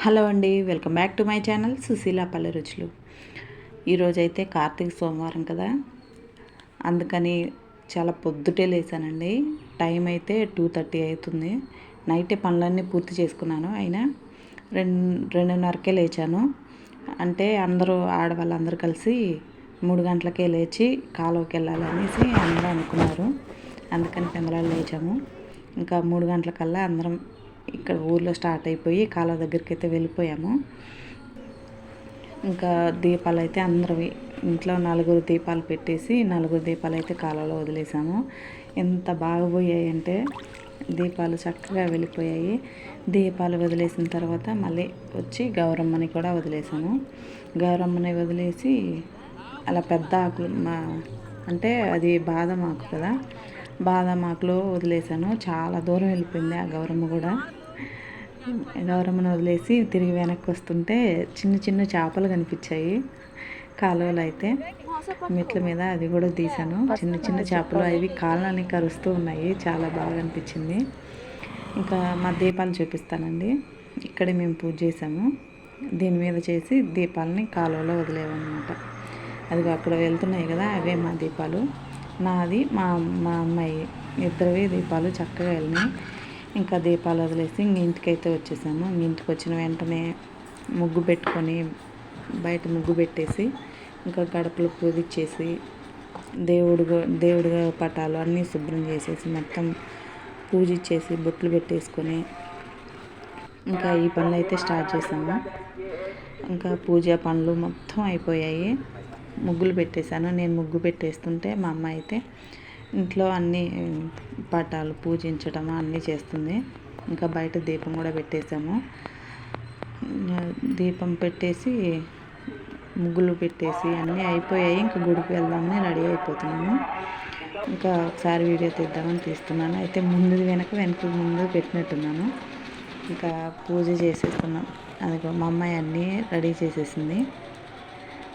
Hello అండి welcome back to my channel Sushila Palle Ruchulu. ఈరోజైతే కార్తీక సోమవారం కదా. అందుకని చాలా పొద్దుటే లేచానండి టైం అయితే టూ థర్టీ అవుతుంది. నైటే పనులన్నీ పూర్తి చేసుకున్నాను. అయినా రెండు రెండున్నరకే లేచాను. అంటే అందరూ ఆడవాళ్ళందరూ కలిసి మూడు గంటలకే లేచి కాలువకి వెళ్ళాలనేసి అందరూ అనుకున్నారు. అందుకని పెందలాలు లేచాము. ఇంకా మూడు గంటలకల్లా అందరం ఇక్కడ ఊర్లో స్టార్ట్ అయిపోయి కాలువ దగ్గరికి అయితే వెళ్ళిపోయాము. ఇంకా దీపాలు అయితే అందరివి ఇంట్లో నలుగురు దీపాలు పెట్టేసి నలుగురు దీపాలు అయితే కాలువలో వదిలేసాము. ఎంత బాగా పోయాయి అంటే దీపాలు చక్కగా వెళ్ళిపోయాయి. దీపాలు వదిలేసిన తర్వాత మళ్ళీ వచ్చి గౌరమ్మని కూడా వదిలేసాము. గౌరమ్మని వదిలేసి అలా పెద్ద ఆకులు మా అంటే అది బాదం ఆకు కదా బాదం ఆకులో వదిలేసాను. చాలా దూరం వెళ్ళిపోయింది ఆ గౌరమ్మ కూడా. గౌరమ్మను వదిలేసి తిరిగి వెనక్కి వస్తుంటే చిన్న చిన్న చేపలు కనిపించాయి. కాలువలు అయితే మెట్ల మీద అది కూడా తీశాను. చిన్న చిన్న చేపలు అవి కాళ్ళని కరుస్తూ ఉన్నాయి. చాలా బాగా అనిపించింది. ఇంకా మా దీపాలు చూపిస్తానండి. ఇక్కడే మేము పూజ చేసాము దీని మీద చేసి దీపాలని కాలువలో వదిలేవన్నమాట. అది అక్కడ వెళ్తున్నాయి కదా అవే మా దీపాలు. నాది మా మా అమ్మాయి. ఇద్దరివి దీపాలు చక్కగా వెళ్ళినాయి ఇంకా దీపాలు వదిలేసి ఇంక ఇంటికైతే వచ్చేసాము. ఇంటికి వచ్చిన వెంటనే ముగ్గు పెట్టుకొని బయట ముగ్గు పెట్టేసి ఇంకా గడపలు పూజించేసి దేవుడు దేవుడు పటాలు అన్నీ శుభ్రం చేసేసి మొత్తం పూజించేసి బొట్లు పెట్టేసుకొని ఇంకా ఈ పనులు అయితే స్టార్ట్ చేసాము. ఇంకా పూజ పనులు మొత్తం అయిపోయాయి. ముగ్గులు పెట్టేశాను. నేను ముగ్గు పెట్టేస్తుంటే మా అమ్మ అయితే ఇంట్లో అన్ని పటాలు పూజించడం అన్నీ చేస్తుంది. ఇంకా బయట దీపం కూడా పెట్టేసాము దీపం పెట్టేసి ముగ్గులు పెట్టేసి అన్నీ అయిపోయాయి. ఇంకా గుడికి వెళ్దామని రెడీ అయిపోతున్నాము. ఇంకా ఒకసారి వీడియో తీద్దామని తీస్తున్నాను. అయితే ముందు వెనక వెనక ముందు పెట్టినట్టున్నాను. ఇంకా పూజ చేసేస్తున్నాం. అది మా అమ్మాయి అన్నీ రెడీ చేసేసింది.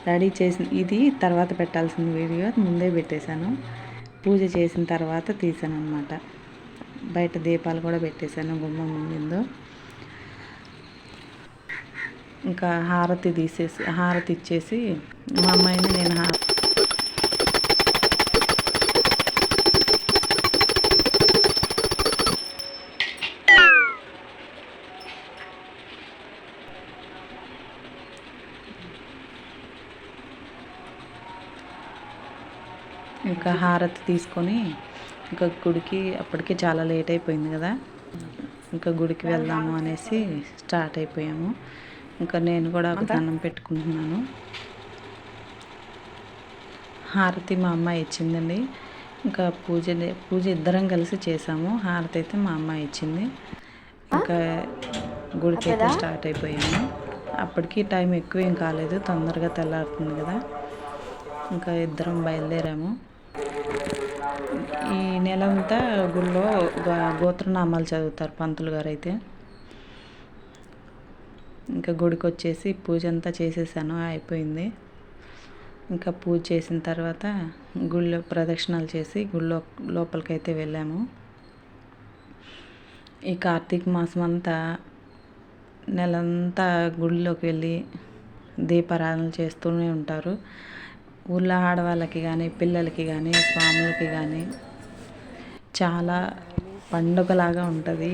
రెడీ చేసి ఇది తర్వాత పెట్టాల్సిన వీడియో ముందే పెట్టేశాను. పూజ చేసిన తర్వాత తీసాను అనమాట బయట దీపాలు కూడా పెట్టేశాను గుమ్మం ముందు. ఇంకా హారతి తీసేసి హారతి ఇచ్చేసి మా అమ్మాయిని నేను హారతి ఇంకా హారతి తీసుకొని ఇంకా గుడికి అప్పటికి చాలా లేట్ అయిపోయింది కదా. ఇంకా గుడికి వెళ్దాము అనేసి స్టార్ట్ అయిపోయాము. ఇంకా నేను కూడా ఒక దండం పెట్టుకుంటున్నాను. హారతి మా అమ్మ ఇచ్చిందండి. ఇంకా పూజ పూజ ఇద్దరం కలిసి చేసాము. హారతి అయితే మా అమ్మ ఇచ్చింది. ఇంకా గుడికి అయితే స్టార్ట్ అయిపోయాము. అప్పటికి టైం ఎక్కువ ఏం కాలేదు. తొందరగా తెల్లారుతుంది కదా. ఇంకా ఇద్దరం బయలుదేరాము. ఈ నెల అంతా గుళ్ళో గోత్రనామాలు చదువుతారు పంతులు గారు అయితే ఇంకా గుడికి వచ్చేసి పూజ అంతా చేసేసాను అయిపోయింది. ఇంకా పూజ చేసిన తర్వాత గుళ్ళో ప్రదక్షిణాలు చేసి గుళ్ళో లోపలికైతే వెళ్ళాము. ఈ కార్తీక మాసం అంతా నెలంతా గుడిలోకి వెళ్ళి దీపారాధన చేస్తూనే ఉంటారు. ఊళ్ళో ఆడవాళ్ళకి కానీ పిల్లలకి కానీ స్వాములకి కానీ చాలా పండుగలాగా ఉంటుంది.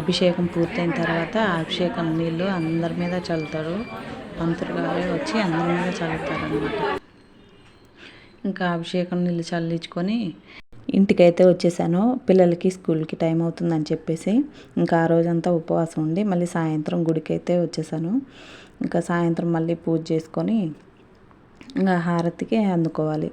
అభిషేకం పూర్తయిన తర్వాత అభిషేకం నీళ్ళు అందరి మీద చల్లుతారు. పంతులు గారే వచ్చి అందరి మీద చల్లుతారనమాట ఇంకా అభిషేకం నీళ్ళు చల్లించుకొని ఇంటికైతే వచ్చేసాను. పిల్లలకి స్కూల్కి టైం అవుతుందని చెప్పేసి ఇంకా ఆ రోజంతా ఉపవాసం ఉండి మళ్ళీ సాయంత్రం గుడికి అయితే వచ్చేసాను. ఇంకా సాయంత్రం మళ్ళీ పూజ చేసుకొని ఇంకా హారతికి అందుకోవాలి.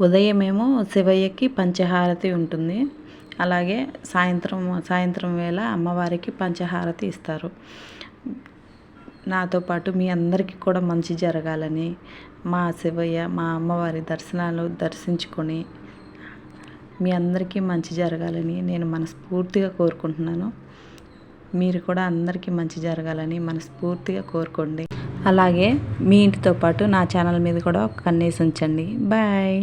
ఉదయమేమో శివయ్యకి పంచహారతి ఉంటుంది. అలాగే సాయంత్రం సాయంత్రం వేళ అమ్మవారికి పంచహారతి ఇస్తారు. నాతో పాటు మీ అందరికీ కూడా మంచి జరగాలని మా శివయ్య మా అమ్మవారి దర్శనాలు దర్శించుకొని మీ అందరికీ మంచి జరగాలని నేను మనస్ఫూర్తిగా కోరుకుంటున్నాను. మీరు కూడా అందరికీ మంచి జరగాలని మనస్ఫూర్తిగా కోరుకోండి. అలాగే మీ ఇంటితో పాటు నా ఛానల్ మీద కూడా ఒక కన్నేసి ఉంచండి. బాయ్!